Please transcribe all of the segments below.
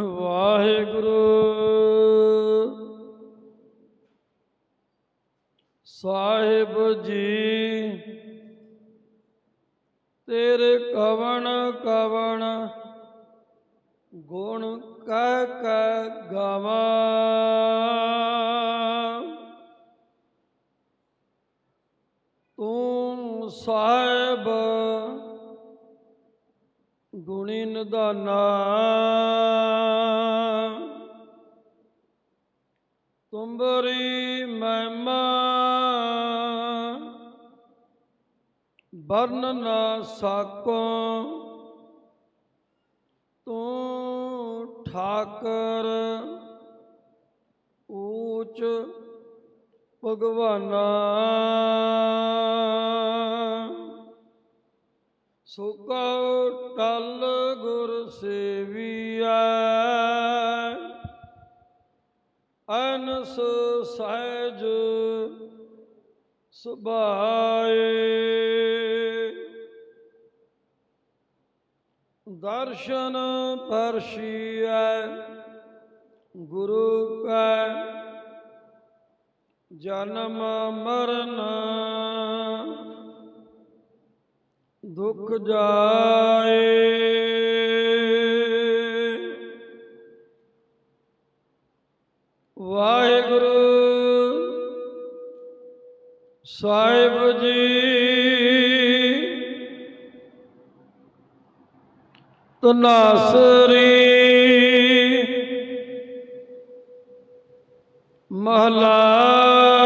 ਵਾਹਿਗੁਰੂ। ਸਾਹਿਬ ਜੀ ਤੇਰੇ ਕਵਣ ਕਵਣ ਗੁਣ ਕਹਿ ਕਹਿ ਗਾਵਾਂ। ਤੂੰ ਸਾਹਿਬ ਗੁਣੀ ਨਿਧਾਨਾ। ਤੁੰਬਰੀ ਮਹਿਮਾ। ਵਰਨ ਨਾ ਸਾਕੋ। ਤੂੰ ਠਾਕਰ ਊਚ ਭਗਵਾਨਾ। ਸੁਕਉ ਟਲ ਗੁਰ ਸੇਵੀਐ ਅਨਸ ਸਹਿਜ ਸੁਭਾਏ ਦਰਸ਼ਨ ਪਰਸ਼ੀਐ ਗੁਰੂ ਕੈ ਜਨਮ ਮਰਨ ਦੁਖ ਜਾਏ। ਵਾਹਿਗੁਰੂ ਸਾਹਿਬ ਜੀ ਤਨਾਸਰੀ ਮਹਲਾ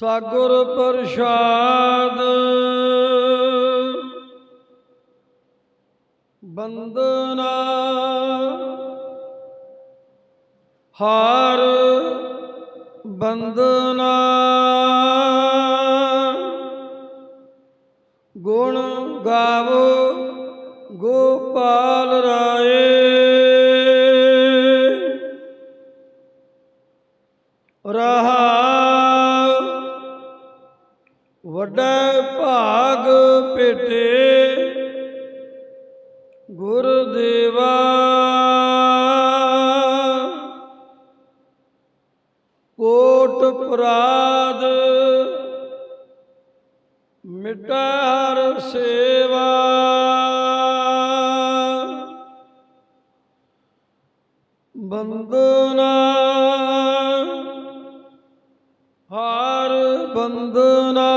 ਸਾਗੁਰ ਪ੍ਰਸਾਦ। ਬੰਦਨਾ ਹਾਰ ਬੰਦਨਾ। ਗੁਣ ਗਾਵੋ ਗੋਪਾਲ ਰਾਏ। ਹਾਰ ਬੰਦਨਾ।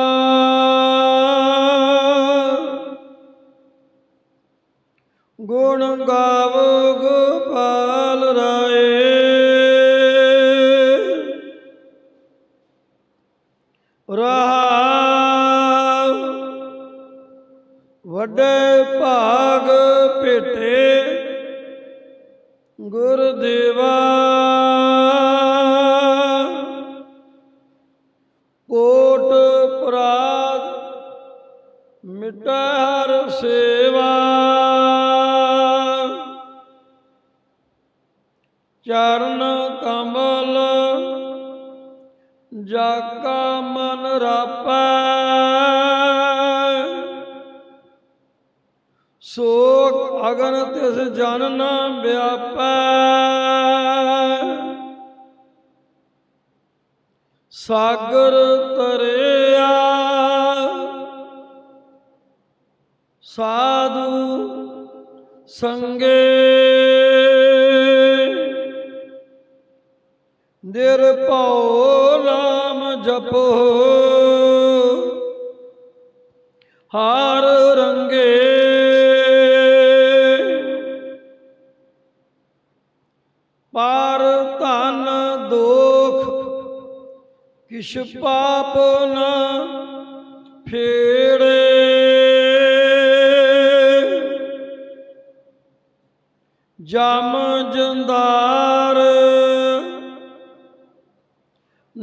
ਗੁਣ ਗਾਵ ਗੋਪਾਲ ਰਾਏ। ਰਹਾ ਵੱਡੇ ਭਾਗ ਭੇਟੇ ਗੁਰਦੇਵਾ ਚਰਨ ਕਮਲ ਜਾ ਕਾ ਮਨ ਰਾਪੈ। ਸੋਕ ਅਗਨ ਤਿਸ ਜਨ ਨ ਵਿਆਪੈ। ਸਾਗਰ ਤਰਿਆ, ਸਾਧੂ ਸੰਗੇ। ਨਿਰਭਉ ਨਾਮ ਜਪੋ। ਹਾਰ ਰੰਗੇ। ਪਾਰ ਧਨ ਦੋਖ ਕਿਛ ਪਾਪ ਨਾ ਫੇੜੇ। ਜਮ ਜੰਦਾਰ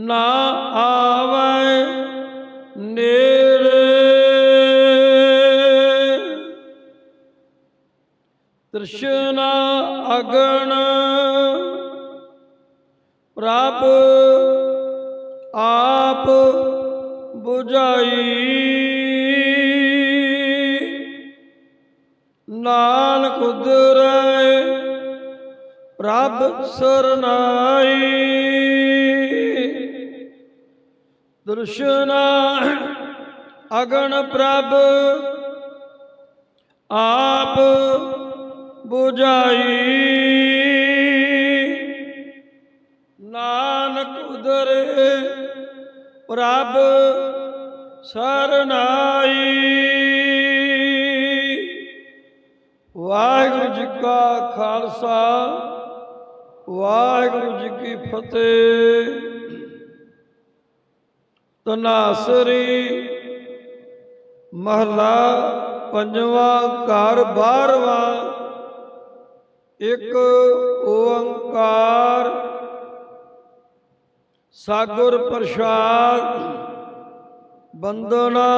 ਨਾ ਆਵੇ ਨੇੜੇ। ਤ੍ਰਿਸ਼ਨਾ ਅਗਣ ਪ੍ਰਭ ਆਪ 부ਝਾਈ ਨਾਨਕ ਉਦਰੈ ਪ੍ਰਭ ਸਰਨਾਈ। ਦਰਸ਼ਨਾ ਅਗਣ ਪ੍ਰਭ ਆਪ 부ਝਾਈ ਨਾਨਕ ਉਦਰੇ ਪ੍ਰਭ ਸਰਨਾਈ। ਵਾਹਿਗੁਰੂ ਜੀ ਕਾ ਖਾਲਸਾ, ਵਾਹਿਗੁਰੂ ਜੀ ਕੀ ਫਤਿਹ। ਤਨਾਸਰੀ ਮਹਲਾ ਪੰਜਵਾਂ, ਘਰ ਬਾਰਵਾਂ। ਇੱਕ ਓੰਕਾਰ ਸਾਗੁਰ ਪ੍ਰਸਾਦ ਬੰਦਨਾ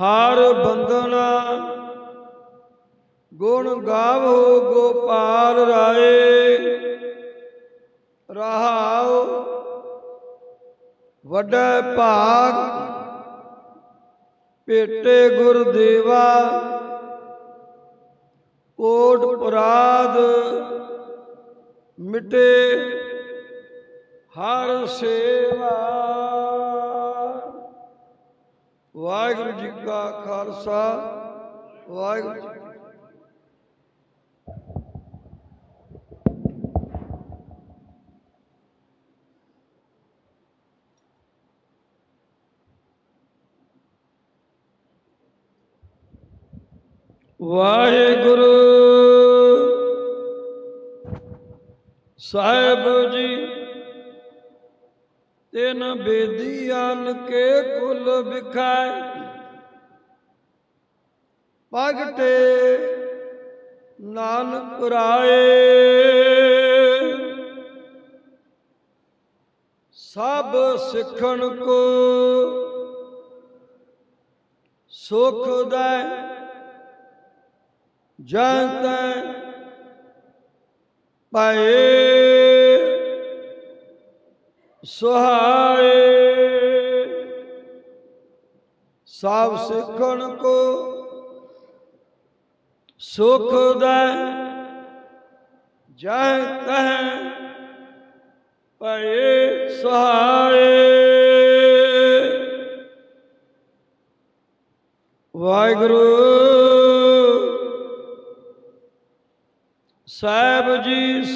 ਹਾਰ ਬੰਦਨਾ ਗੁਣ ਗਾਵੋ ਗੋਪਾਲ ਰਾਏ, ਰਹਾਉ ਵੱਡਾ ਭਾਗ ਭੇਟੇ ਗੁਰਦੇਵਾ ਕੋਟ ਪੁਰਾਦ ਮਿਟੇ ਹਰ ਸੇਵਾ। ਵਾਹਿਗੁਰੂ ਜੀ ਕਾ ਖਾਲਸਾ ਵਾਹਿਗੁਰੂ ਵਾਹਿਗੁਰੂ। ਸਾਹਿਬ ਜੀ, ਤਿਨ ਬੇਦੀਆਨ ਕੇ ਕੁਲ ਵਿਖਾਏ। ਪਗਟੇ ਨਾਨਕ ਰਾਏ। ਸਭ ਸਿੱਖਣ ਕੋ ਸੁਖ ਦਾ ਜਨਤੈ ਪਏ ਸੁਹਾਏ। ਸਭ ਸਿੱਖਣ ਕੋ ਸੁਖ ਦਾ ਜਹ ਤਹ ਪਏ ਸੁਹਾਏ ਵਾਹਿਗੁਰੂ ਸਾਹਿਬ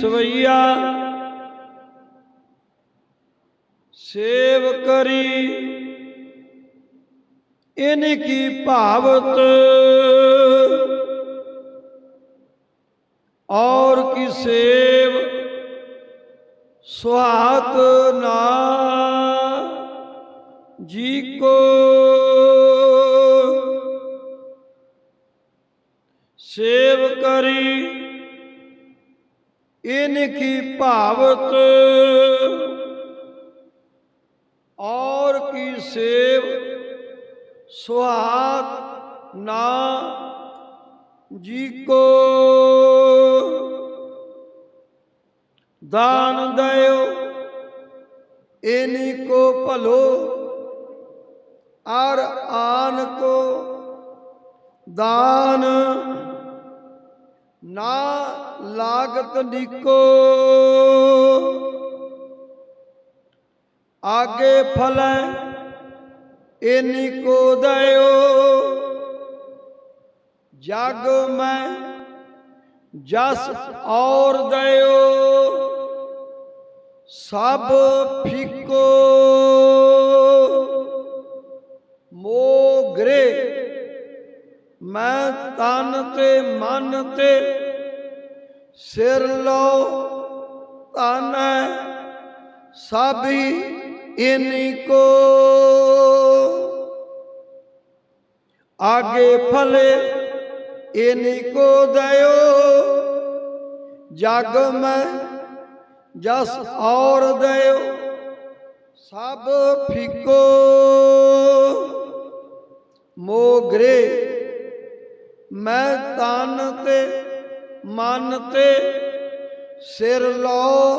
ਜੀ ਸਵਈਆ ਸੇਵ ਕਰੀ ਇਨ ਕੀ ਭਾਵਤ ਔਰ ਕੀ ਸੇਵ ਸੁਹਾਤ ਨਾ ਜੀ ਕੋ ਸੇਵ ਇਨ ਕੀ ਭਾਵਤ, ਔਰ ਕੀ ਸੇਵ ਸੁਹਾਤ ਨਾ ਜੀ ਕੋ ਦਾਨ ਦਇਓ ਇਨੀ ਕੋ ਭਲੋ, ਅਰ ਆਨ ਕੋ ਦਾਨ ਨਾ ਲਾਗਤ ਨਿਕੋ। ਆਗੇ ਫਲੈ ਇਨੀ ਕੋ ਦਇਓ। ਜਗ ਮੈਂ ਜਸ ਔਰ ਦਇਓ। ਸਭ ਫਿਕੋ। ਮੋਗਰੇ ਮੈਂ ਤਨ ਤੇ ਮਨ ਤੇ ਸਿਰ ਲੋ ਤਨ ਸਭੀ ਇਨੀ ਕੋ। ਆਗੇ ਫਲੇ ਇਨੀ ਕੋ ਦਇਓ, ਜਗ ਮੈਂ ਜਸ ਔਰ ਦਇਓ, ਸਭ ਫਿਕੋ। ਮੋਗਰੇ ਮੈਂ ਤਨ ਤੇ ਮਨ ਤੇ ਸਿਰ ਲੋ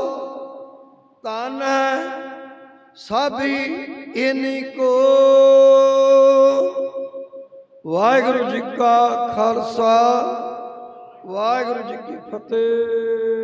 ਤਨ ਹੈ ਸਭੀ ਇਨੀ ਕੋ। ਵਾਹਿਗੁਰੂ ਜੀ ਕਾ ਖਾਲਸਾ, ਵਾਹਿਗੁਰੂ ਜੀ ਕੀ ਫਤਿਹ।